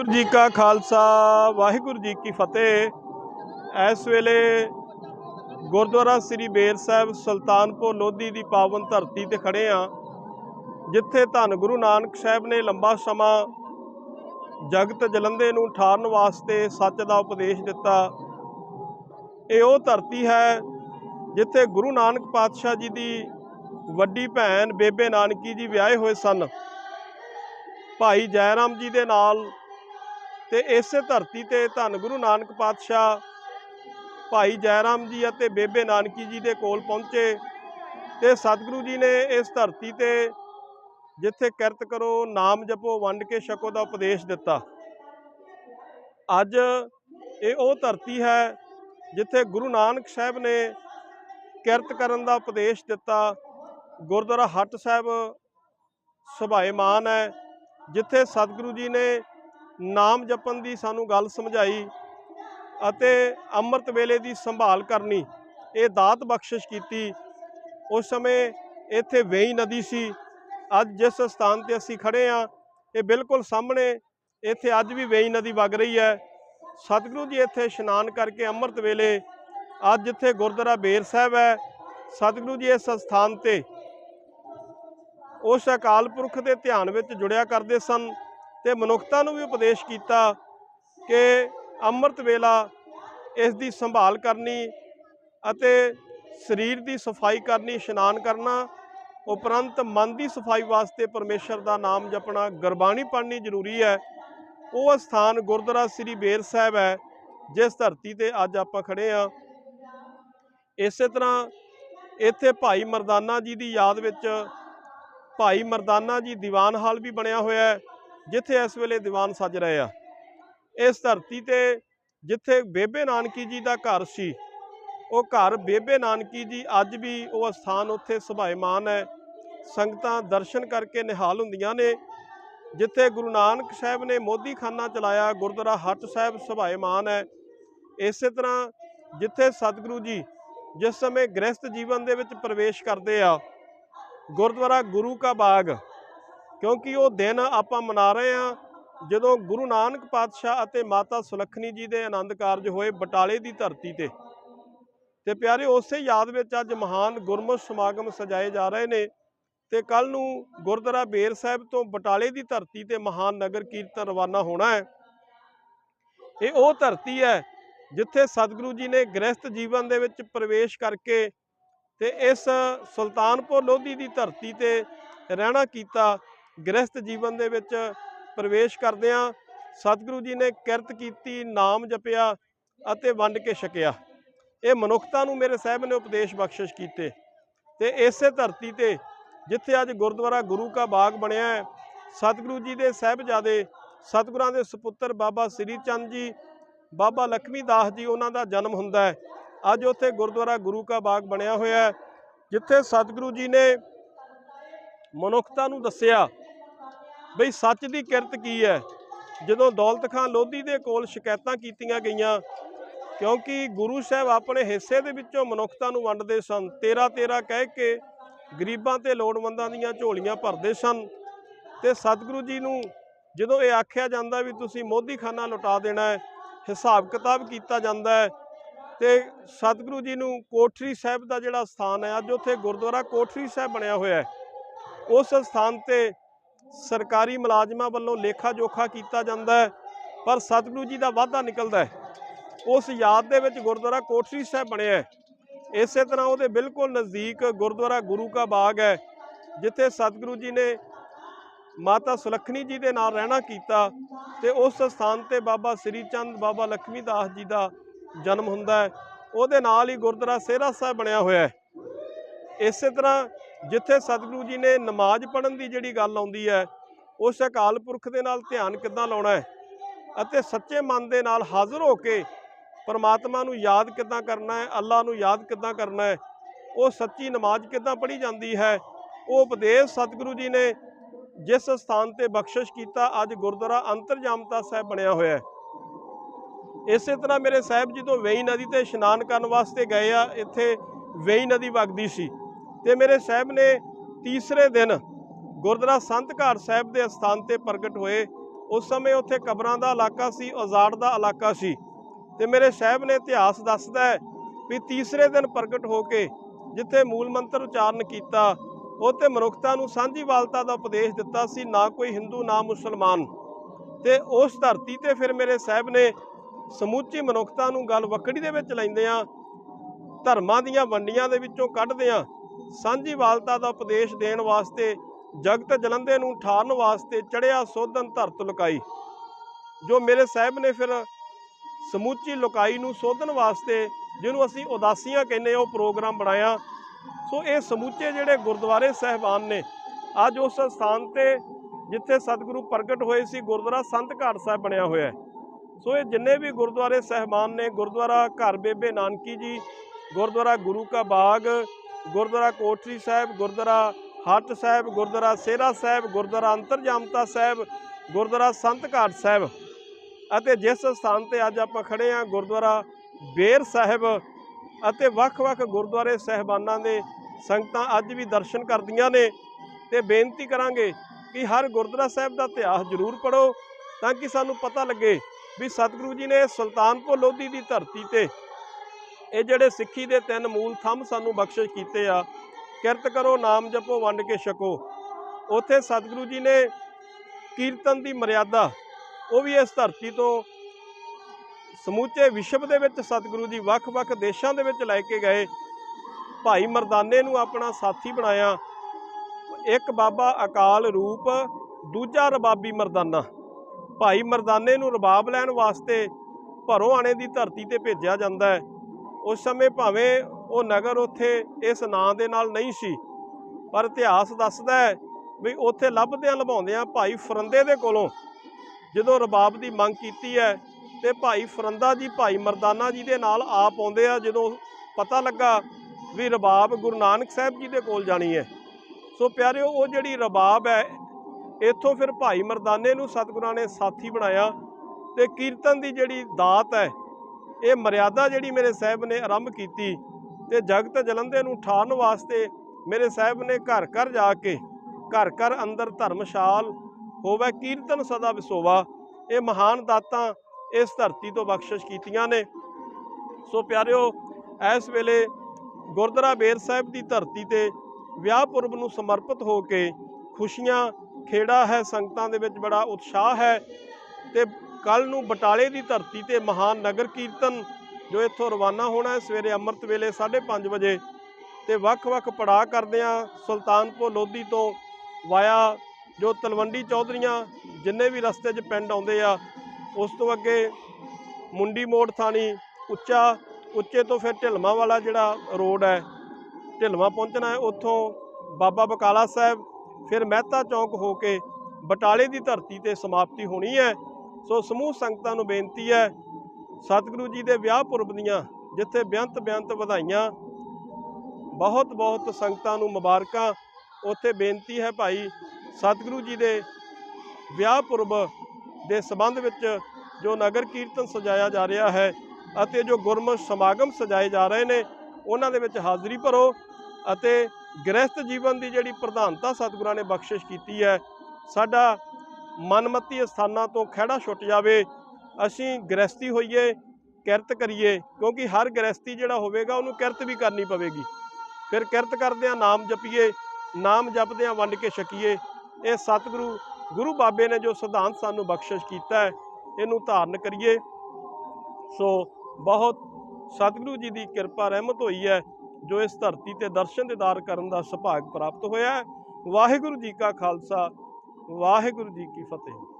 ਵਾਹਿਗੁਰੂ ਜੀ ਕਾ ਖਾਲਸਾ, ਵਾਹਿਗੁਰੂ ਜੀ ਕੀ ਫਤਿਹ। ਇਸ ਵੇਲੇ ਗੁਰਦੁਆਰਾ ਸ੍ਰੀ ਬੇਰ ਸਾਹਿਬ ਸੁਲਤਾਨਪੁਰ ਲੋਧੀ ਦੀ ਪਾਵਨ ਧਰਤੀ ਤੇ ਖੜੇ ਆ ਜਿੱਥੇ ਧੰਨ ਗੁਰੂ ਨਾਨਕ ਸਾਹਿਬ ਨੇ ਲੰਬਾ ਸਮਾਂ ਜਗਤ ਜਲੰਦੇ ਨੂੰ ਠਾਰਨ ਵਾਸਤੇ ਸੱਚ ਦਾ ਉਪਦੇਸ਼ ਦਿੱਤਾ। ਇਹ ਉਹ ਧਰਤੀ ਹੈ ਜਿੱਥੇ ਗੁਰੂ ਨਾਨਕ ਪਾਤਸ਼ਾਹ ਜੀ ਦੀ ਵੱਡੀ ਭੈਣ ਬੇਬੇ ਨਾਨਕੀ ਜੀ ਵਿਆਹੇ ਹੋਏ ਸਨ। ਭਾਈ ਜੈਰਾਮ ਜੀ ਦੇ ਨਾਲ ਤੇ ਇਸੇ ਧਰਤੀ ਤੇ ਧੰਨ ਗੁਰੂ ਨਾਨਕ ਪਾਤਸ਼ਾਹ ਭਾਈ ਜੈਰਾਮ ਜੀ ਅਤੇ ਬੇਬੇ ਨਾਨਕੀ ਜੀ ਦੇ ਕੋਲ ਪਹੁੰਚੇ ਤੇ ਸਤਿਗੁਰੂ ਜੀ ਨੇ ਇਸ ਧਰਤੀ ਤੇ ਜਿੱਥੇ ਕਿਰਤ ਕਰੋ, ਨਾਮ ਜਪੋ, ਵੰਡ ਕੇ ਛਕੋ ਦਾ ਉਪਦੇਸ਼ ਦਿੱਤਾ। ਅੱਜ ਇਹ ਉਹ ਧਰਤੀ ਹੈ ਜਿੱਥੇ ਗੁਰੂ ਨਾਨਕ ਸਾਹਿਬ ਨੇ ਕਿਰਤ ਕਰਨ ਦਾ ਉਪਦੇਸ਼ ਦਿੱਤਾ। ਗੁਰਦੁਆਰਾ ਹੱਟ ਸਾਹਿਬ ਸੁਭਾਏਮਾਨ ਹੈ, ਜਿੱਥੇ ਸਤਿਗੁਰੂ ਜੀ ਨੇ ਨਾਮ ਜਪਣ ਦੀ ਸਾਨੂੰ ਗੱਲ ਸਮਝਾਈ ਅਤੇ ਅੰਮ੍ਰਿਤ ਵੇਲੇ ਦੀ ਸੰਭਾਲ ਕਰਨੀ, ਇਹ ਦਾਤ ਬਖਸ਼ਿਸ਼ ਕੀਤੀ। ਉਸ ਸਮੇਂ ਇੱਥੇ ਵੇਈ ਨਦੀ ਸੀ। ਅੱਜ ਜਿਸ ਸਥਾਨ ਤੇ ਅਸੀਂ ਖੜੇ ਆ ਇਹ ਬਿਲਕੁਲ ਸਾਹਮਣੇ, ਇੱਥੇ ਅੱਜ ਵੀ ਵੇਈ ਨਦੀ ਵਗ ਰਹੀ ਹੈ। ਸਤਿਗੁਰੂ ਜੀ ਇੱਥੇ ਇਸ਼ਨਾਨ ਕਰਕੇ ਅੰਮ੍ਰਿਤ ਵੇਲੇ, ਅੱਜ ਜਿੱਥੇ ਗੁਰਦੁਆਰਾ ਬੇਰ ਸਾਹਿਬ ਹੈ। ਸਤਿਗੁਰੂ ਜੀ ਇਸ ਸਥਾਨ ਤੇ ਉਸ ਅਕਾਲ ਪੁਰਖ ਦੇ ਧਿਆਨ ਵਿੱਚ ਜੁੜਿਆ ਕਰਦੇ ਸਨ। ਤੇ ਮਨੁੱਖਤਾ ਨੂੰ ਵੀ ਉਪਦੇਸ਼ ਕੀਤਾ ਕਿ ਅੰਮ੍ਰਿਤ ਵੇਲਾ ਇਸ ਦੀ ਸੰਭਾਲ ਕਰਨੀ ਅਤੇ ਸਰੀਰ ਦੀ ਸਫ਼ਾਈ ਕਰਨੀ, ਇਸ਼ਨਾਨ ਕਰਨਾ, ਉਪਰੰਤ ਮਨ ਦੀ ਸਫ਼ਾਈ ਵਾਸਤੇ ਪਰਮੇਸ਼ਰ ਦਾ ਨਾਮ ਜਪਣਾ ਗੁਰਬਾਣੀ ਪੜ੍ਹਨੀ ਜ਼ਰੂਰੀ ਹੈ। ਉਹ ਸਥਾਨ ਗੁਰਦੁਆਰਾ ਸ੍ਰੀ ਬੇਰ ਸਾਹਿਬ ਹੈ, ਜਿਸ ਧਰਤੀ ਤੇ ਅੱਜ ਆਪਾਂ ਖੜੇ ਆ ਇਸੇ ਤਰ੍ਹਾਂ ਇੱਥੇ ਭਾਈ ਮਰਦਾਨਾ ਜੀ ਦੀ ਯਾਦ ਵਿੱਚ ਭਾਈ ਮਰਦਾਨਾ ਜੀ ਦੀਵਾਨ ਹਾਲ ਵੀ ਬਣਿਆ ਹੋਇਆ ਹੈ। ਜਿੱਥੇ ਇਸ ਵੇਲੇ ਦੀਵਾਨ ਸੱਜ ਰਹੇ ਆ। ਇਸ ਧਰਤੀ ਤੇ ਜਿੱਥੇ ਬੇਬੇ ਨਾਨਕੀ ਜੀ ਦਾ ਘਰ ਸੀ, ਉਹ ਘਰ ਬੇਬੇ ਨਾਨਕੀ ਜੀ ਅੱਜ ਵੀ ਉਹ ਸਥਾਨ ਉੱਥੇ ਸੁਭਾਏਮਾਨ ਹੈ। ਸੰਗਤਾਂ ਦਰਸ਼ਨ ਕਰਕੇ ਨਿਹਾਲ ਹੁੰਦੀਆਂ ਨੇ। ਜਿੱਥੇ ਗੁਰੂ ਨਾਨਕ ਸਾਹਿਬ ਨੇ ਮੋਦੀ ਖਾਨਾ ਚਲਾਇਆ, ਗੁਰਦੁਆਰਾ ਹੱਟ ਸਾਹਿਬ ਸੁਭਾਏਮਾਨ ਹੈ। ਇਸੇ ਤਰ੍ਹਾਂ ਜਿੱਥੇ ਸਤਿਗੁਰੂ ਜੀ ਜਿਸ ਸਮੇਂ ਗ੍ਰਸਥ ਜੀਵਨ ਦੇ ਵਿੱਚ ਪ੍ਰਵੇਸ਼ ਕਰਦੇ ਆ, ਗੁਰਦੁਆਰਾ ਗੁਰੂ ਕਾ ਬਾਗ ਕਿਉਂਕਿ ਉਹ ਦਿਨ ਆਪਾਂ ਮਨਾ ਰਹੇ ਹਾਂ, ਜਦੋਂ ਗੁਰੂ ਨਾਨਕ ਪਾਤਸ਼ਾਹ ਅਤੇ ਮਾਤਾ ਸੁਲੱਖਣੀ ਜੀ ਦੇ ਆਨੰਦ ਕਾਰਜ ਹੋਏ ਬਟਾਲੇ ਦੀ ਧਰਤੀ ਤੇ। ਤੇ ਪਿਆਰੇ, ਉਸੇ ਯਾਦ ਵਿੱਚ ਅੱਜ ਮਹਾਨ ਗੁਰਮਤਿ ਸਮਾਗਮ ਸਜਾਏ ਜਾ ਰਹੇ ਨੇ ਤੇ ਕੱਲ ਨੂੰ ਗੁਰਦੁਆਰਾ ਬੇਰ ਸਾਹਿਬ ਤੋਂ ਬਟਾਲੇ ਦੀ ਧਰਤੀ ਤੇ ਮਹਾਨ ਨਗਰ ਕੀਰਤਨ ਰਵਾਨਾ ਹੋਣਾ ਹੈ। ਇਹ ਉਹ ਧਰਤੀ ਹੈ ਜਿੱਥੇ ਸਤਿਗੁਰੂ ਜੀ ਨੇ ਗ੍ਰਸਥ ਜੀਵਨ ਦੇ ਵਿੱਚ ਪ੍ਰਵੇਸ਼ ਕਰਕੇ ਤੇ ਇਸ ਸੁਲਤਾਨਪੁਰ ਲੋਧੀ ਦੀ ਧਰਤੀ ਤੇ ਰਹਿਣਾ ਕੀਤਾ ਗ੍ਰਸਥ ਜੀਵਨ ਦੇ ਵਿੱਚ ਪ੍ਰਵੇਸ਼ ਕਰਦਿਆਂ ਸਤਿਗੁਰੂ ਜੀ ਨੇ ਕਿਰਤ ਕੀਤੀ, ਨਾਮ ਜਪਿਆ ਅਤੇ ਵੰਡ ਕੇ ਛਕਿਆ। ਇਹ ਮਨੁੱਖਤਾ ਨੂੰ ਮੇਰੇ ਸਾਹਿਬ ਨੇ ਉਪਦੇਸ਼ ਬਖਸ਼ਿਸ਼ ਕੀਤੇ। ਤੇ ਇਸੇ ਧਰਤੀ ਤੇ, ਜਿੱਥੇ ਅੱਜ ਗੁਰਦੁਆਰਾ ਗੁਰੂ ਕਾ ਬਾਗ ਬਣਿਆ ਹੈ, ਸਤਿਗੁਰੂ ਜੀ ਦੇ ਸਾਹਿਬਜ਼ਾਦੇ, ਸਤਿਗੁਰਾਂ ਦੇ ਸੁਪੁੱਤਰ ਬਾਬਾ ਸ੍ਰੀ ਚੰਦ ਜੀ, ਬਾਬਾ ਲਖਮੀ ਦਾਸ ਜੀ, ਉਹਨਾਂ ਦਾ ਜਨਮ ਹੁੰਦਾ ਹੈ। ਅੱਜ ਉੱਥੇ ਗੁਰਦੁਆਰਾ ਗੁਰੂ ਕਾ ਬਾਗ ਬਣਿਆ ਹੋਇਆ ਹੈ, ਜਿੱਥੇ ਸਤਿਗੁਰੂ ਜੀ ਨੇ ਮਨੁੱਖਤਾ ਨੂੰ ਦੱਸਿਆ ਬਈ ਸੱਚ ਦੀ ਕਿਰਤ ਕੀ ਹੈ? ਜਦੋਂ ਦੌਲਤ ਖਾਨ ਲੋਧੀ ਦੇ ਕੋਲ ਸ਼ਿਕਾਇਤਾਂ ਕੀਤੀਆਂ ਗਈਆਂ, ਕਿਉਂਕਿ ਗੁਰੂ ਸਾਹਿਬ ਆਪਣੇ ਹਿੱਸੇ ਦੇ ਵਿੱਚੋਂ ਮਨੁੱਖਤਾ ਨੂੰ ਵੰਡਦੇ ਸਨ ਤੇਰਾ ਤੇਰਾ ਕਹਿ ਕੇ ਗਰੀਬਾਂ ਤੇ ਲੋੜਵੰਦਾਂ ਦੀਆਂ ਝੋਲੀਆਂ ਭਰਦੇ ਸਨ ਤੇ ਸਤਿਗੁਰੂ ਜੀ ਨੂੰ ਜਦੋਂ ਇਹ ਆਖਿਆ ਜਾਂਦਾ ਵੀ ਤੁਸੀਂ ਮੋਦੀਖਾਨਾ ਲੁਟਾ ਦੇਣਾ ਹੈ, ਹਿਸਾਬ ਕਿਤਾਬ ਕੀਤਾ ਜਾਂਦਾ ਹੈ ਤੇ ਸਤਿਗੁਰੂ ਜੀ ਨੂੰ ਕੋਠਰੀ ਸਾਹਿਬ ਦਾ ਜਿਹੜਾ ਸਥਾਨ ਹੈ, ਅੱਜ ਉੱਥੇ ਗੁਰਦੁਆਰਾ ਕੋਠਰੀ ਸਾਹਿਬ ਬਣਿਆ ਹੋਇਆ ਹੈ। ਉਸ ਸਥਾਨ ਤੇ ਸਰਕਾਰੀ ਮੁਲਾਜ਼ਮਾਂ ਵੱਲੋਂ ਲੇਖਾ ਜੋਖਾ ਕੀਤਾ ਜਾਂਦਾ ਹੈ, ਪਰ ਸਤਿਗੁਰੂ ਜੀ ਦਾ ਵਾਅਦਾ ਨਿਕਲਦਾ ਹੈ। ਉਸ ਯਾਦ ਦੇ ਵਿੱਚ ਗੁਰਦੁਆਰਾ ਕੋਠਰੀ ਸਾਹਿਬ ਬਣਿਆ ਹੈ। ਇਸੇ ਤਰ੍ਹਾਂ ਉਹਦੇ ਬਿਲਕੁਲ ਨਜ਼ਦੀਕ ਗੁਰਦੁਆਰਾ ਗੁਰੂ ਕਾ ਬਾਗ ਹੈ, ਜਿੱਥੇ ਸਤਿਗੁਰੂ ਜੀ ਨੇ ਮਾਤਾ ਸੁਲੱਖਣੀ ਜੀ ਦੇ ਨਾਲ ਰਹਿਣਾ ਕੀਤਾ ਤੇ ਉਸ ਸਥਾਨ ਤੇ ਬਾਬਾ ਸ੍ਰੀ ਚੰਦ, ਬਾਬਾ ਲਖਮੀ ਦਾਸ ਜੀ ਦਾ ਜਨਮ ਹੁੰਦਾ ਹੈ। ਉਹਦੇ ਨਾਲ ਹੀ ਗੁਰਦੁਆਰਾ ਸੇਰਾ ਸਾਹਿਬ ਬਣਿਆ ਹੋਇਆ ਹੈ। ਇਸੇ ਤਰ੍ਹਾਂ ਜਿੱਥੇ ਸਤਿਗੁਰੂ ਜੀ ਨੇ ਨਮਾਜ਼ ਪੜ੍ਹਨ ਦੀ ਜਿਹੜੀ ਗੱਲ ਆਉਂਦੀ ਹੈ, ਉਸ ਅਕਾਲ ਪੁਰਖ ਦੇ ਨਾਲ ਧਿਆਨ ਕਿੱਦਾਂ ਲਾਉਣਾ ਹੈ ਅਤੇ ਸੱਚੇ ਮਨ ਦੇ ਨਾਲ ਹਾਜ਼ਰ ਹੋ ਕੇ ਪਰਮਾਤਮਾ ਨੂੰ ਯਾਦ ਕਿੱਦਾਂ ਕਰਨਾ ਹੈ ਅੱਲਾ ਨੂੰ ਯਾਦ ਕਿੱਦਾਂ ਕਰਨਾ ਹੈ, ਉਹ ਸੱਚੀ ਨਮਾਜ਼ ਕਿੱਦਾਂ ਪੜ੍ਹੀ ਜਾਂਦੀ ਹੈ, ਉਹ ਉਪਦੇਸ਼ ਸਤਿਗੁਰੂ ਜੀ ਨੇ ਜਿਸ ਸਥਾਨ ਤੇ ਬਖਸ਼ਿਸ਼ ਕੀਤਾ, ਅੱਜ ਗੁਰਦੁਆਰਾ ਅੰਤਰਜਾਮਤਾ ਸਾਹਿਬ ਬਣਿਆ ਹੋਇਆ ਹੈ। ਇਸੇ ਤਰ੍ਹਾਂ ਮੇਰੇ ਸਾਹਿਬ ਜੀ ਤੋਂ ਵੇਈ ਨਦੀ ਤੇ ਇਸ਼ਨਾਨ ਕਰਨ ਵਾਸਤੇ ਗਏ ਆ, ਇੱਥੇ ਵੇਈ ਨਦੀ ਵਗਦੀ ਸੀ। ਤੇ ਮੇਰੇ ਸਾਹਿਬ ਨੇ ਤੀਸਰੇ ਦਿਨ ਗੁਰਦੁਆਰਾ ਸੰਤ ਘਾਟ ਸਾਹਿਬ ਦੇ ਅਸਥਾਨ ਤੇ ਪ੍ਰਗਟ ਹੋਏ। ਉਸ ਸਮੇਂ ਉੱਥੇ ਕਬਰਾਂ ਦਾ ਇਲਾਕਾ ਸੀ ਔਜ਼ਾੜ ਦਾ ਇਲਾਕਾ ਸੀ। ਤੇ ਮੇਰੇ ਸਾਹਿਬ ਨੇ ਇਤਿਹਾਸ ਦੱਸਦਾ ਹੈ ਵੀ ਤੀਸਰੇ ਦਿਨ ਪ੍ਰਗਟ ਹੋ ਕੇ ਜਿੱਥੇ ਮੂਲ ਮੰਤਰ ਉਚਾਰਨ ਕੀਤਾ, ਉੱਥੇ ਮਨੁੱਖਤਾ ਨੂੰ ਸਾਂਝੀਵਾਲਤਾ ਦਾ ਉਪਦੇਸ਼ ਦਿੱਤਾ ਸੀ, ਨਾ ਕੋਈ ਹਿੰਦੂ, ਨਾ ਮੁਸਲਮਾਨ। ਤੇ ਉਸ ਧਰਤੀ ਤੇ ਫਿਰ ਮੇਰੇ ਸਾਹਿਬ ਨੇ ਸਮੁੱਚੀ ਮਨੁੱਖਤਾ ਨੂੰ ਗੱਲ ਵਕੜੀ ਦੇ ਵਿੱਚ ਲੈਂਦੇ ਲੈਂਦਿਆਂ ਧਰਮਾਂ ਦੀਆਂ ਵੰਡੀਆਂ ਦੇ ਵਿੱਚੋਂ ਕੱਢਦਿਆਂ ਸਾਂਝੀਵਾਲਤਾ ਦਾ ਉਪਦੇਸ਼ ਦੇਣ ਵਾਸਤੇ ਜਗਤ ਜਲੰਦੇ ਨੂੰ ਠਾਰਨ ਵਾਸਤੇ ਚੜਿਆ ਸੋਧਨ ਧਰਤ ਲੁਕਾਈ। ਜੋ ਮੇਰੇ ਸਾਹਿਬ ਨੇ ਫਿਰ ਸਮੁੱਚੀ ਲੁਕਾਈ ਨੂੰ ਸੋਧਣ ਵਾਸਤੇ ਜਿਹਨੂੰ ਅਸੀਂ ਉਦਾਸੀਆਂ ਕਹਿੰਦੇ ਆ ਉਹ ਪ੍ਰੋਗਰਾਮ ਬਣਾਇਆ। ਸੋ ਇਹ ਸਮੁੱਚੇ ਜਿਹੜੇ ਗੁਰਦੁਆਰੇ ਸਹਿਬਾਨ ਨੇ, ਅੱਜ ਉਸ ਸਥਾਨ ਤੇ ਜਿੱਥੇ ਸਤਿਗੁਰੂ ਪ੍ਰਗਟ ਹੋਏ ਸੀ, ਗੁਰਦੁਆਰਾ ਸੰਤ ਘਾਟ ਸਾਹਿਬ ਬਣਿਆ ਹੋਇਆ ਹੈ। ਸੋ ਇਹ ਜਿੰਨੇ ਵੀ ਗੁਰਦੁਆਰੇ ਸਹਿਬਾਨ ਨੇ, ਗੁਰਦੁਆਰਾ ਘਰ ਬੇਬੇ ਨਾਨਕੀ ਜੀ, ਗੁਰਦੁਆਰਾ ਗੁਰੂ ਕਾ ਬਾਗ ਗੁਰਦੁਆਰਾ ਕੋਟਰੀ ਸਾਹਿਬ, ਗੁਰਦੁਆਰਾ ਹੱਟ ਸਾਹਿਬ, ਗੁਰਦੁਆਰਾ ਸੇਰਾ ਸਾਹਿਬ, ਗੁਰਦੁਆਰਾ ਅੰਤਰਜਾਮਤਾ ਸਾਹਿਬ, ਗੁਰਦੁਆਰਾ ਸੰਤ ਘਾਟ ਸਾਹਿਬ ਅਤੇ ਜਿਸ ਸਥਾਨ ਤੇ ਅੱਜ ਆਪਾਂ ਖੜੇ ਹਾਂ, ਗੁਰਦੁਆਰਾ ਬੇਰ ਸਾਹਿਬ ਅਤੇ ਵੱਖ-ਵੱਖ ਗੁਰਦੁਆਰੇ ਸਹਿਬਾਨਾਂ ਦੇ ਸੰਗਤਾਂ ਅੱਜ ਵੀ ਦਰਸ਼ਨ ਕਰਦੀਆਂ ਨੇ ਤੇ ਬੇਨਤੀ ਕਰਾਂਗੇ ਕਿ ਹਰ ਗੁਰਦੁਆਰਾ ਸਾਹਿਬ ਦਾ ਇਤਿਹਾਸ ਜ਼ਰੂਰ ਪੜੋ ਤਾਂ ਕਿ ਸਾਨੂੰ ਪਤਾ ਲੱਗੇ ਵੀ ਸਤਿਗੁਰੂ ਜੀ ਨੇ ਸੁਲਤਾਨਪੁਰ ਲੋਧੀ ਦੀ ਧਰਤੀ ਤੇ ਇਹ ਜਿਹੜੇ ਸਿੱਖੀ ਦੇ ਤਿੰਨ ਮੂਲ ਥੰਮ ਸਾਨੂੰ ਬਖਸ਼ਿਸ਼ ਕੀਤੇ ਆ, ਕਿਰਤ ਕਰੋ, ਨਾਮ ਜਪੋ, ਵੰਡ ਕੇ ਛਕੋ। ਉੱਥੇ ਸਤਿਗੁਰੂ ਜੀ ਨੇ ਕੀਰਤਨ ਦੀ ਮਰਿਆਦਾ, ਉਹ ਵੀ ਇਸ ਧਰਤੀ ਤੋਂ ਸਮੂਚੇ ਵਿਸ਼ਵ ਦੇ ਵਿੱਚ ਸਤਿਗੁਰੂ ਜੀ ਵੱਖ-ਵੱਖ ਦੇਸ਼ਾਂ ਦੇ ਵਿੱਚ ਲੈ ਕੇ ਗਏ। ਭਾਈ ਮਰਦਾਨੇ ਨੂੰ ਆਪਣਾ ਸਾਥੀ ਬਣਾਇਆ। ਇੱਕ ਬਾਬਾ ਅਕਾਲ ਰੂਪ, ਦੂਜਾ ਰਬਾਬੀ ਮਰਦਾਨਾ। ਭਾਈ ਮਰਦਾਨੇ ਨੂੰ ਰਬਾਬ ਲੈਣ ਵਾਸਤੇ ਭਰੋ ਆਣੇ ਦੀ ਧਰਤੀ ਤੇ ਭੇਜਿਆ ਜਾਂਦਾ ਹੈ। ਉਸ ਸਮੇਂ ਭਾਵੇਂ ਉਹ ਨਗਰ ਉੱਥੇ ਇਸ ਨਾਂ ਦੇ ਨਾਲ ਨਹੀਂ ਸੀ, ਪਰ ਇਤਿਹਾਸ ਦੱਸਦਾ ਹੈ ਵੀ ਉੱਥੇ ਲੱਭਦਿਆਂ ਲਭਾਉਂਦਿਆਂ ਭਾਈ ਫਰੰਦੇ ਦੇ ਕੋਲੋਂ ਜਦੋਂ ਰਬਾਬ ਦੀ ਮੰਗ ਕੀਤੀ ਹੈ ਤੇ ਭਾਈ ਫਰੰਦਾ ਜੀ, ਭਾਈ ਮਰਦਾਨਾ ਜੀ ਦੇ ਨਾਲ ਆਪ ਆਉਂਦੇ ਆ, ਜਦੋਂ ਪਤਾ ਲੱਗਾ ਵੀ ਰਬਾਬ ਗੁਰੂ ਨਾਨਕ ਸਾਹਿਬ ਜੀ ਦੇ ਕੋਲ ਜਾਣੀ ਹੈ। ਸੋ ਪਿਆਰਿਓ, ਉਹ ਜਿਹੜੀ ਰਬਾਬ ਹੈ, ਇੱਥੋਂ ਫਿਰ ਭਾਈ ਮਰਦਾਨੇ ਨੂੰ ਸਤਿਗੁਰਾਂ ਨੇ ਸਾਥੀ ਬਣਾਇਆ ਤੇ ਕੀਰਤਨ ਦੀ ਜਿਹੜੀ ਦਾਤ ਹੈ ਇਹ ਮਰਿਆਦਾ ਜਿਹੜੀ ਮੇਰੇ ਸਾਹਿਬ ਨੇ ਆਰੰਭ ਕੀਤੀ ਤੇ ਜਗਤ ਜਲੰਦੇ ਨੂੰ ਠਾਰਨ ਵਾਸਤੇ ਮੇਰੇ ਸਾਹਿਬ ਨੇ ਘਰ ਘਰ ਜਾ ਕੇ, ਘਰ ਘਰ ਅੰਦਰ ਧਰਮਸ਼ਾਲ ਹੋਵੇ, ਕੀਰਤਨ ਸਦਾ ਵਿਸੋਵਾ। ਇਹ ਮਹਾਨ ਦਾਤਾਂ ਇਸ ਧਰਤੀ ਤੋਂ ਬਖਸ਼ਿਸ਼ ਕੀਤੀਆਂ ਨੇ। ਸੋ ਪਿਆਰਿਓ, ਇਸ ਵੇਲੇ ਗੁਰਦੁਆਰਾ ਬੇਰ ਸਾਹਿਬ ਦੀ ਧਰਤੀ ਤੇ ਵਿਆਹ ਪੁਰਬ ਨੂੰ ਸਮਰਪਿਤ ਹੋ ਕੇ ਖੁਸ਼ੀਆਂ, ਖੇੜਾ ਹੈ, ਸੰਗਤਾਂ ਦੇ ਵਿੱਚ ਬੜਾ ਉਤਸ਼ਾਹ ਹੈ ਤੇ ਕੱਲ ਨੂੰ ਬਟਾਲੇ ਦੀ ਧਰਤੀ ਤੇ ਮਹਾਨ ਨਗਰ ਕੀਰਤਨ ਜੋ ਇੱਥੋਂ ਰਵਾਨਾ ਹੋਣਾ ਹੈ, ਸਵੇਰੇ ਅੰਮ੍ਰਿਤ ਵੇਲੇ 5:30 ਵਜੇ ਤੇ ਵੱਖ-ਵੱਖ ਪੜਾਅ ਕਰਦੇ ਆ ਸੁਲਤਾਨਪੁਰ ਲੋਧੀ ਤੋਂ ਵਾਇਆ ਜੋ ਤਲਵੰਡੀ ਚੌਧਰੀਆਂ ਜਿੰਨੇ ਵੀ ਰਸਤੇ 'ਚ ਪਿੰਡ ਆਉਂਦੇ ਆ, ਉਸ ਤੋਂ ਅੱਗੇ ਮੁੰਡੀ ਮੋੜ ਥਾਣੀ, ਉੱਚਾ, ਉੱਚੇ ਤੋਂ ਫਿਰ ਢਿਲਮਾ ਵਾਲਾ ਜਿਹੜਾ ਰੋਡ ਹੈ ਢਿਲਮਾ ਪਹੁੰਚਣਾ ਹੈ, ਉੱਥੋਂ ਬਾਬਾ ਬਕਾਲਾ ਸਾਹਿਬ, ਫਿਰ ਮਹਿਤਾ ਚੌਂਕ ਹੋ ਕੇ ਬਟਾਲੇ ਦੀ ਧਰਤੀ ਤੇ ਸਮਾਪਤੀ ਹੋਣੀ ਹੈ। ਸੋ ਸਮੂਹ ਸੰਗਤਾਂ ਨੂੰ ਬੇਨਤੀ ਹੈ, ਸਤਿਗੁਰੂ ਜੀ ਦੇ ਵਿਆਹ ਪੁਰਬ ਦੀਆਂ, ਜਿੱਥੇ ਬੇਅੰਤ ਬੇਅੰਤ ਵਧਾਈਆਂ ਬਹੁਤ ਬਹੁਤ ਸੰਗਤਾਂ ਨੂੰ ਮੁਬਾਰਕਾਂ, ਉੱਥੇ ਬੇਨਤੀ ਹੈ ਭਾਈ, ਸਤਿਗੁਰੂ ਜੀ ਦੇ ਵਿਆਹ ਪੁਰਬ ਦੇ ਸੰਬੰਧ ਵਿੱਚ ਜੋ ਨਗਰ ਕੀਰਤਨ ਸਜਾਇਆ ਜਾ ਰਿਹਾ ਹੈ ਅਤੇ ਜੋ ਗੁਰਮਤਿ ਸਮਾਗਮ ਸਜਾਏ ਜਾ ਰਹੇ ਨੇ, ਉਹਨਾਂ ਦੇ ਵਿੱਚ ਹਾਜ਼ਰੀ ਭਰੋ ਅਤੇ ਗ੍ਰਸਥ ਜੀਵਨ ਦੀ ਜਿਹੜੀ ਪ੍ਰਧਾਨਤਾ ਸਤਿਗੁਰਾਂ ਨੇ ਬਖਸ਼ਿਸ਼ ਕੀਤੀ ਹੈ, ਸਾਡਾ ਮਨਮਤੀ ਸਥਾਨਾਂ ਤੋਂ ਖਹਿੜਾ ਛੁੱਟ ਜਾਵੇ, ਅਸੀਂ ਗ੍ਰਸਤੀ ਹੋਈਏ, ਕਿਰਤ ਕਰੀਏ, ਕਿਉਂਕਿ ਹਰ ਗ੍ਰਸਤੀ ਜਿਹੜਾ ਹੋਵੇਗਾ, ਉਹਨੂੰ ਕਿਰਤ ਵੀ ਕਰਨੀ ਪਵੇਗੀ। ਫਿਰ ਕਿਰਤ ਕਰਦਿਆਂ ਨਾਮ ਜਪੀਏ, ਨਾਮ ਜਪਦਿਆਂ ਵੰਡ ਕੇ ਛਕੀਏ। ਇਹ ਸਤਿਗੁਰੂ, ਗੁਰੂ ਬਾਬੇ ਨੇ ਜੋ ਸਿਧਾਂਤ ਸਾਨੂੰ ਬਖਸ਼ਿਸ਼ ਕੀਤਾ ਹੈ, ਇਹਨੂੰ ਧਾਰਨ ਕਰੀਏ। ਸੋ ਬਹੁਤ ਸਤਿਗੁਰੂ ਜੀ ਦੀ ਕਿਰਪਾ ਰਹਿਮਤ ਹੋਈ ਹੈ, ਜੋ ਇਸ ਧਰਤੀ ਤੇ ਦਰਸ਼ਨ ਦਿਦਾਰ ਕਰਨ ਦਾ ਸੁਭਾਗ ਪ੍ਰਾਪਤ ਹੋਇਆ ਵਾਹਿਗੁਰੂ ਜੀ ਕਾ ਖਾਲਸਾ ਵਾਹਿਗੁਰੂ ਜੀ ਕੀ ਫਤਿਹ।